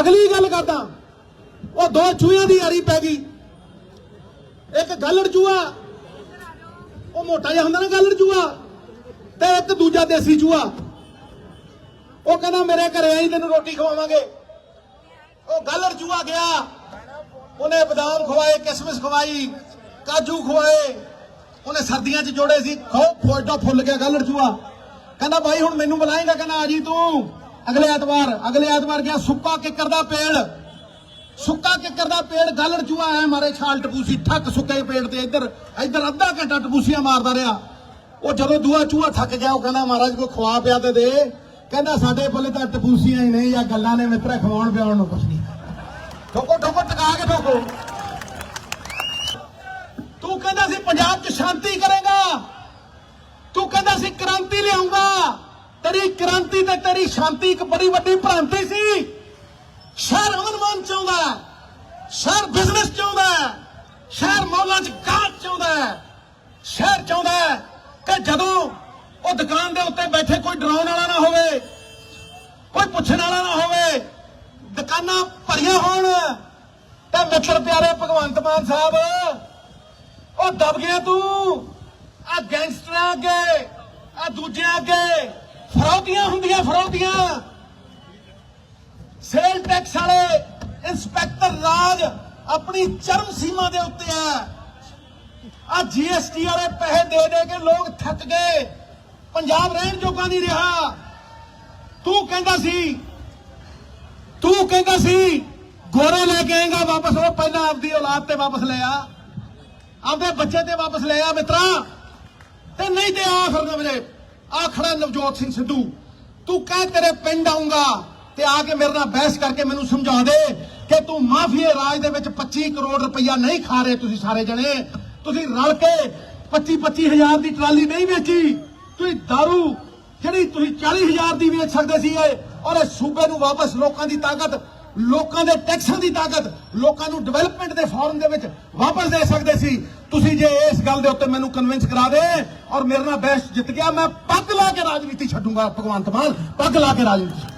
ਅਗਲੀ ਗੱਲ ਕਰਦਾ। ਉਹ ਦੋ ਚੂਹਿਆਂ ਦੀ ਯਾਰੀ ਪੈ ਗਈ। ਇੱਕ ਗੱਲੜ ਚੂਹਾ, ਉਹ ਮੋਟਾ ਜਿਹਾ ਹੁੰਦਾ ਨਾ ਗੱਲੜ ਚੂਹਾ, ਤੇ ਇੱਕ ਦੂਜਾ ਦੇਸੀ ਚੂਹਾ। ਉਹ ਕਹਿੰਦਾ, ਮੇਰੇ ਘਰੇ ਆਈ, ਤੈਨੂੰ ਰੋਟੀ ਖਵਾਵਾਂਗੇ। ਉਹ ਗੱਲੜ ਚੂਹਾ ਗਿਆ। ਉਹਨੇ ਬਦਾਮ ਖਵਾਏ, ਕਿਸਮਿਸ ਖਵਾਈ, ਕਾਜੂ ਖਵਾਏ। ਉਹਨੇ ਸਰਦੀਆਂ 'ਚ ਜੋੜੇ ਸੀ, ਖੋ ਫੋਟਾ ਫੁੱਲ ਗਿਆ ਗੱਲੜ ਚੂਹਾ। ਕਹਿੰਦਾ ਬਾਈ ਹੁਣ ਮੈਨੂੰ ਬੁਲਾਏਗਾ। ਕਹਿੰਦਾ, ਆ ਜੀ ਤੂੰ। ਅਗਲੇ ਐਤਵਾਰ ਅਗਲੇ ਐਤਵਾਰ ਗਿਆ ਸੁੱਕਾ ਕਿੱਕਰ ਦਾ ਪੇੜ। ਸੁੱਕਾ ਕਿੱਕਰ ਦਾ ਪੇੜ ਗੱਲੜ ਚੂਹਾ ਆਇਆ ਮਾਰੇ ਛਾਲ ਟਪੂਸੀ ਠੱਕ ਸੁੱਕੇ ਪੇੜ ਤੇ ਇੱਧਰ ਇੱਧਰ ਅੱਧਾ ਘੰਟਾ ਟਪੂਸੀਆਂ ਮਾਰਦਾ ਰਿਹਾ। ਉਹ ਜਦੋਂ ਦੂਆ ਚੂਹਾ ਥੱਕ ਗਿਆ, ਉਹ ਕਹਿੰਦਾ, ਮਹਾਰਾਜ, ਕੋਈ ਖਵਾ ਪਿਆ ਤੇ ਦੇ। ਕਹਿੰਦਾ, ਸਾਡੇ ਕੋਲੇ ਤਾਂ ਟਪੂਸੀਆਂ ਹੀ ਨਹੀਂ ਜਾਂ ਗੱਲਾਂ ਨੇ ਮਿੱਤਰਾ, ਖਵਾਉਣ ਪਿਆਉਣ ਨੂੰ ਕੁਛ ਨਹੀਂ। ਠੋਕੋ ਠੋਕੋ, ਟਕਾ ਕੇ ਠੋਕੋ। ਤੂੰ ਕਹਿੰਦਾ ਸੀ, ਪੰਜਾਬ 'ਚ ਸ਼ਾਂਤੀ ਕਰੇਗਾ। ਤੂੰ ਕਹਿੰਦਾ ਸੀ, ਕ੍ਰਾਂਤੀ ਲਿਆਉਂਗਾ ਤੇਰੀ ਕ੍ਰਾਂਤੀ ਤੇ ਤੇਰੀ ਸ਼ਾਂਤੀ ਇੱਕ ਬੜੀ ਵੱਡੀ ਭ੍ਰਾਂਤੀ ਸੀ। ਸ਼ਹਿਰ ਅਮਨ ਚਾਹੁੰਦਾ ਸ਼ਹਿਰ ਬਿਜ਼ਨਸ ਚਾਹੁੰਦਾ ਸ਼ਹਿਰ ਮੌਲਾਂ 'ਚ ਗਾਹਕ ਚਾਹੁੰਦਾ ਸ਼ਹਿਰ ਚਾਹੁੰਦਾ ਕਿ ਜਦੋਂ ਉਹ ਦੁਕਾਨ ਦੇ ਉੱਤੇ ਬੈਠੇ ਕੋਈ ਡਰਾਉਣ ਵਾਲਾ ਨਾ ਹੋਵੇ, ਕੋਈ ਪੁੱਛਣ ਵਾਲਾ ਨਾ ਹੋਵੇ, ਦੁਕਾਨਾਂ ਭਰੀਆਂ ਹੋਣ, ਤੇ ਮਿੱਤਰ ਪਿਆਰੇ ਭਗਵੰਤ ਮਾਨ ਸਾਹਿਬ, ਉਹ ਦਬ ਗਿਆ ਤੂੰ ਆ ਗੈਂਗਸਟਰਾਂ ਅੱਗੇ ਆ ਦੂਜਿਆਂ ਅੱਗੇ ਫਰੌਤੀਆਂ ਹੁੰਦੀਆਂ ਫਰੌਤੀਆਂ ਸੇਲ ਟੈਕਸ ਵਾਲੇ ਇੰਸਪੈਕਟਰ ਰਾਜ ਆਪਣੀ ਚਰਮ ਸੀਮਾ ਦੇ ਉੱਤੇ ਆ ਆ ਜੀਐਸਟੀ ਵਾਲੇ ਪੈਸੇ ਦੇ ਦੇ ਕੇ ਲੋਕ ਥੱਕ ਗਏ। ਪੰਜਾਬ ਰਹਿਣ ਜੋਗਾ ਨਹੀਂ ਰਿਹਾ। ਤੂੰ ਕਹਿੰਦਾ ਸੀ, ਤੂੰ ਕਹਿੰਦਾ ਸੀ, ਗੋਰੇ ਲੈ ਕੇ ਆਏਗਾ, ਵਾਪਸ ਉਹ ਪਹਿਲਾਂ ਆਪਦੀ ਔਲਾਦ ਤੇ ਵਾਪਸ ਲੈ ਆ। ਆਪਦੇ ਬੱਚੇ ਤੇ ਵਾਪਸ ਲੈ ਆ ਮਿੱਤਰਾ। ਤੇ ਨਹੀਂ ਤੇ ਆਖਰ ਦੇ ਵਜੇ ਆ ਖੜਾ ਨਵਜੋਤ ਸਿੰਘ ਸਿੱਧੂ, ਤੂੰ ਕਹਿ ਤੇਰੇ ਪਿੰਡ ਆਉਂਗਾ ਤੇ ਆ ਕੇ ਮੇਰੇ ਨਾਲ ਬਹਿਸ ਕਰਕੇ ਮੈਨੂੰ ਸਮਝਾ ਦੇ ਕਿ ਤੂੰ ਮਾਫੀਏ ਰਾਜ ਦੇ ਵਿੱਚ 25 ਕਰੋੜ ਰੁਪਈਆ ਨਹੀਂ ਖਾ ਰਹੇ ਤੁਸੀਂ ਸਾਰੇ ਜਣੇ। ਤੁਸੀਂ ਰਲ ਕੇ 25 25000 ਦੀ ਟਰਾਲੀ ਨਹੀਂ ਵੇਚੀ। ਤੁਸੀਂ दारू ਜਿਹੜੀ ਤੁਸੀਂ 40000 ਦੀ ਵੇਚ ਸਕਦੇ ਸੀ ਇਹ ਔਰ ਇਹ ਸੂਬੇ ਨੂੰ ਵਾਪਸ ਲੋਕਾਂ ਦੀ ਤਾਕਤ, ਲੋਕਾਂ ਦੇ ਟੈਕਸਾਂ ਦੀ ਤਾਕਤ, ਲੋਕਾਂ ਨੂੰ ਡਿਵੈਲਪਮੈਂਟ ਦੇ ਫੋਰਮ ਦੇ ਵਿੱਚ ਵਾਪਸ ਦੇ ਸਕਦੇ ਸੀ। ਤੁਸੀਂ ਜੇ ਇਸ ਗੱਲ ਦੇ ਉੱਤੇ ਮੈਨੂੰ ਕਨਵਿੰਸ ਕਰਾ ਦੇ ਔਰ ਮੇਰੇ ਨਾਲ ਬਹਿਸ ਜਿੱਤ ਗਿਆ, ਮੈਂ ਪੱਗ ਲਾ ਕੇ ਰਾਜਨੀਤੀ ਛੱਡੂੰਗਾ, ਭਗਵੰਤ ਮਾਨ, ਪੱਗ ਲਾ ਕੇ ਰਾਜਨੀਤੀ